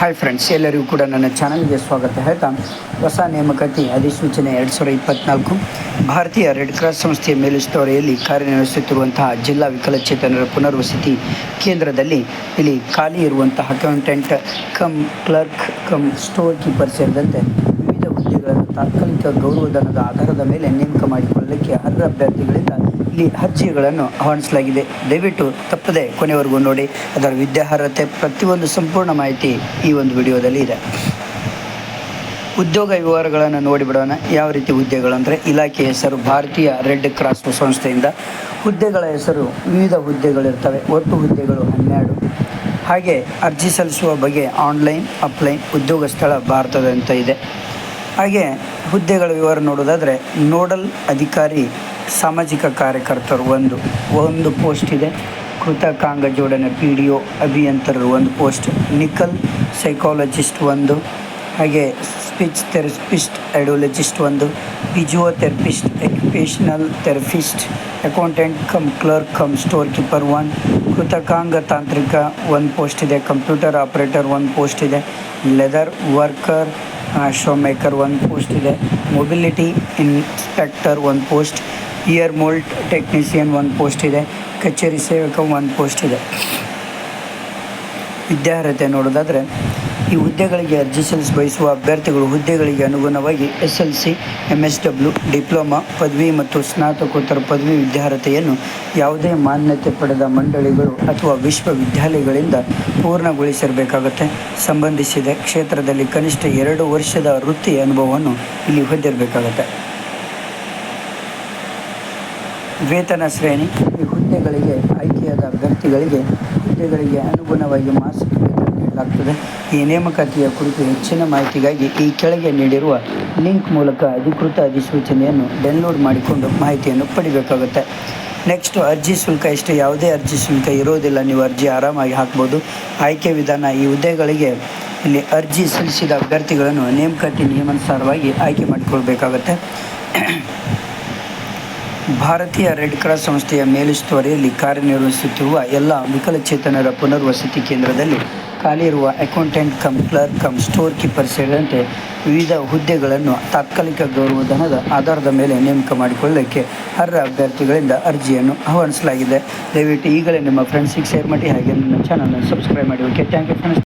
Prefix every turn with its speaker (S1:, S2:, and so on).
S1: Hi friends ಎಲ್ಲರಿಗೂ ಕೂಡ ನನ್ನ ಚಾನಲ್ಗೆ ಸ್ವಾಗತ. ಹೇಳ್ತಾ, ಹೊಸ ನೇಮಕಾತಿ ಅಧಿಸೂಚನೆ ಎರಡು ಸಾವಿರದ ಇಪ್ಪತ್ನಾಲ್ಕು. ಭಾರತೀಯ ರೆಡ್ ಕ್ರಾಸ್ ಸಂಸ್ಥೆಯ ಮೇಲುಸ್ತುವಾರಿಯಲ್ಲಿ ಕಾರ್ಯನಿರ್ವಹಿಸುತ್ತಿರುವಂತಹ ಜಿಲ್ಲಾ ವಿಕಲಚೇತನರ ಪುನರ್ವಸತಿ ಕೇಂದ್ರದಲ್ಲಿ ಇಲ್ಲಿ ಖಾಲಿ ಇರುವಂತಹ accountant cum clerk cum store keeper ಸೇರಿದಂತೆ ವಿವಿಧ ಹುದ್ದೆಗಳನ್ನು ತಾತ್ಕಾಲಿಕ ಗೌರವಧನದ ಆಧಾರದ ಮೇಲೆ ನೇಮಕ ಮಾಡಿಕೊಳ್ಳಲಿಕ್ಕೆ ಅರ್ಹ ಅಭ್ಯರ್ಥಿಗಳಿಂದ ಇಲ್ಲಿ ಅರ್ಜಿಗಳನ್ನು ಆಹ್ವಾನಿಸಲಾಗಿದೆ. ದಯವಿಟ್ಟು ತಪ್ಪದೆ ಕೊನೆವರೆಗೂ ನೋಡಿ, ಅದರ ವಿದ್ಯಾರ್ಹತೆ ಪ್ರತಿಯೊಂದು ಸಂಪೂರ್ಣ ಮಾಹಿತಿ ಈ ಒಂದು ವಿಡಿಯೋದಲ್ಲಿ ಇದೆ. ಉದ್ಯೋಗ ವಿವರಗಳನ್ನು ನೋಡಿಬಿಡೋಣ ಯಾವ ರೀತಿ ಹುದ್ದೆಗಳು ಅಂದರೆ ಇಲಾಖೆ ಹೆಸರು ಭಾರತೀಯ ರೆಡ್ ಕ್ರಾಸ್ ಸಂಸ್ಥೆಯಿಂದ. ಹುದ್ದೆಗಳ ಹೆಸರು ವಿವಿಧ ಹುದ್ದೆಗಳಿರ್ತವೆ. ಒಟ್ಟು ಹುದ್ದೆಗಳು ಹನ್ನೆರಡು. ಹಾಗೆ ಅರ್ಜಿ ಸಲ್ಲಿಸುವ ಬಗ್ಗೆ ಆನ್ಲೈನ್, ಅಪ್ಲೈನ್ ಉದ್ಯೋಗ ಸ್ಥಳ ಭಾರತದಂತ ಇದೆ. ಹಾಗೆ ಹುದ್ದೆಗಳ ವಿವರ ನೋಡೋದಾದರೆ, ನೋಡಲ್ ಅಧಿಕಾರಿ ಸಾಮಾಜಿಕ ಕಾರ್ಯಕರ್ತರು ಒಂದು ಒಂದು ಪೋಸ್ಟ್ ಇದೆ. ಕೃತಕಾಂಗ ಜೋಡಣೆ ಪಿ ಡಿ ಒ ಅಭಿಯಂತರರು ಒಂದು ಪೋಸ್ಟ್. ನಿಕಲ್ ಸೈಕಾಲಜಿಸ್ಟ್ ಒಂದು, ಹಾಗೆ ಸ್ಪೀಚ್ ಥೆರಪಿಸ್ಟ್ ಐಡಿಯೋಲಜಿಸ್ಟ್ ಒಂದು physiotherapist occupational therapist accountant cum clerk cum store keeper one ಕೃತಕಾಂಗ ತಾಂತ್ರಿಕ ಒಂದು ಪೋಸ್ಟ್ ಇದೆ ಕಂಪ್ಯೂಟರ್ ಆಪ್ರೇಟರ್ ಒಂದು ಪೋಸ್ಟ್ ಇದೆ ಲೆದರ್ ವರ್ಕರ್ ಶೋ ಮೇಕರ್ ಒಂದು ಪೋಸ್ಟ್ ಇದೆ ಮೊಬಿಲಿಟಿ ಇನ್ಸ್ಪೆಕ್ಟರ್ ಒಂದು ಪೋಸ್ಟ್ ಇಯರ್ ಮೋಲ್ಟ್ ಟೆಕ್ನಿಷಿಯನ್ ಒಂದು ಪೋಸ್ಟ್ ಇದೆ, ಕಚೇರಿ ಸೇವಕ ಒಂದು ಪೋಸ್ಟ್ ಇದೆ. ವಿದ್ಯಾರ್ಹತೆ ನೋಡೋದಾದರೆ, ಈ ಹುದ್ದೆಗಳಿಗೆ ಅರ್ಜಿ ಸಲ್ಲಿಸಿ ಬಯಸುವ ಅಭ್ಯರ್ಥಿಗಳು ಹುದ್ದೆಗಳಿಗೆ ಅನುಗುಣವಾಗಿ S L C M S W, diploma, ಪದವಿ ಮತ್ತು ಸ್ನಾತಕೋತ್ತರ ಪದವಿ ವಿದ್ಯಾರ್ಹತೆಯನ್ನು ಯಾವುದೇ ಮಾನ್ಯತೆ ಪಡೆದ ಮಂಡಳಿಗಳು ಅಥವಾ ವಿಶ್ವವಿದ್ಯಾಲಯಗಳಿಂದ ಪೂರ್ಣಗೊಳಿಸಿರಬೇಕಾಗುತ್ತೆ. ಸಂಬಂಧಿಸಿದ ಕ್ಷೇತ್ರದಲ್ಲಿ ಕನಿಷ್ಠ ಎರಡು ವರ್ಷದ ವೃತ್ತಿ ಅನುಭವವನ್ನು ಇಲ್ಲಿ ಹೊಂದಿರಬೇಕಾಗುತ್ತೆ. ವೇತನ ಶ್ರೇಣಿ, ಈ ಹುದ್ದೆಗಳಿಗೆ ಆಯ್ಕೆಯಾದ ಅಭ್ಯರ್ಥಿಗಳಿಗೆ ಹುದ್ದೆಗಳಿಗೆ ಅನುಗುಣವಾಗಿ ಮಾಸಿಕ ವೇತನ ನೀಡಲಾಗ್ತದೆ. ಈ ನೇಮಕಾತಿಯ ಕುರಿತು ಹೆಚ್ಚಿನ ಮಾಹಿತಿಗಾಗಿ ಈ ಕೆಳಗೆ ನೀಡಿರುವ ಲಿಂಕ್ ಮೂಲಕ ಅಧಿಕೃತ ಅಧಿಸೂಚನೆಯನ್ನು ಡೌನ್ಲೋಡ್ ಮಾಡಿಕೊಂಡು ಮಾಹಿತಿಯನ್ನು ಪಡಿಬೇಕಾಗುತ್ತೆ. ನೆಕ್ಸ್ಟ್, ಅರ್ಜಿ ಶುಲ್ಕ ಇಷ್ಟು, ಯಾವುದೇ ಅರ್ಜಿ ಶುಲ್ಕ ಇರೋದಿಲ್ಲ, ನೀವು ಅರ್ಜಿ ಆರಾಮಾಗಿ ಹಾಕ್ಬೋದು. ಆಯ್ಕೆ ವಿಧಾನ, ಈ ಹುದ್ದೆಗಳಿಗೆ ಇಲ್ಲಿ ಅರ್ಜಿ ಸಲ್ಲಿಸಿದ ಅಭ್ಯರ್ಥಿಗಳನ್ನು ನೇಮಕಾತಿ ನಿಯಮಾನುಸಾರವಾಗಿ ಆಯ್ಕೆ ಮಾಡಿಕೊಳ್ಬೇಕಾಗತ್ತೆ. ಭಾರತೀಯ ರೆಡ್ ಕ್ರಾಸ್ ಸಂಸ್ಥೆಯ ಮೇಲುಸ್ತುವಾರಿಯಲ್ಲಿ ಕಾರ್ಯನಿರ್ವಹಿಸುತ್ತಿರುವ ಎಲ್ಲ ವಿಕಲಚೇತನರ ಪುನರ್ವಸತಿ ಕೇಂದ್ರದಲ್ಲಿ ಖಾಲಿ ಇರುವ accountant cum clerk cum store keeper ಸೇರಿದಂತೆ ವಿವಿಧ ಹುದ್ದೆಗಳನ್ನು ತಾತ್ಕಾಲಿಕ ಗೌರವಧನದ ಆಧಾರದ ಮೇಲೆ ನೇಮಕ ಮಾಡಿಕೊಳ್ಳಲಿಕ್ಕೆ ಅರ್ಹ ಅಭ್ಯರ್ಥಿಗಳಿಂದ ಅರ್ಜಿಯನ್ನು ಆಹ್ವಾನಿಸಲಾಗಿದೆ. ದಯವಿಟ್ಟು ಈಗಲೇ ನಿಮ್ಮ ಫ್ರೆಂಡ್ಸಿಗೆ ಶೇರ್ ಮಾಡಿ ಹಾಗೆ ನನ್ನ ಚಾನಲ್ನ ಸಬ್ಸ್ಕ್ರೈಬ್ ಮಾಡಿ. Okay thank you friends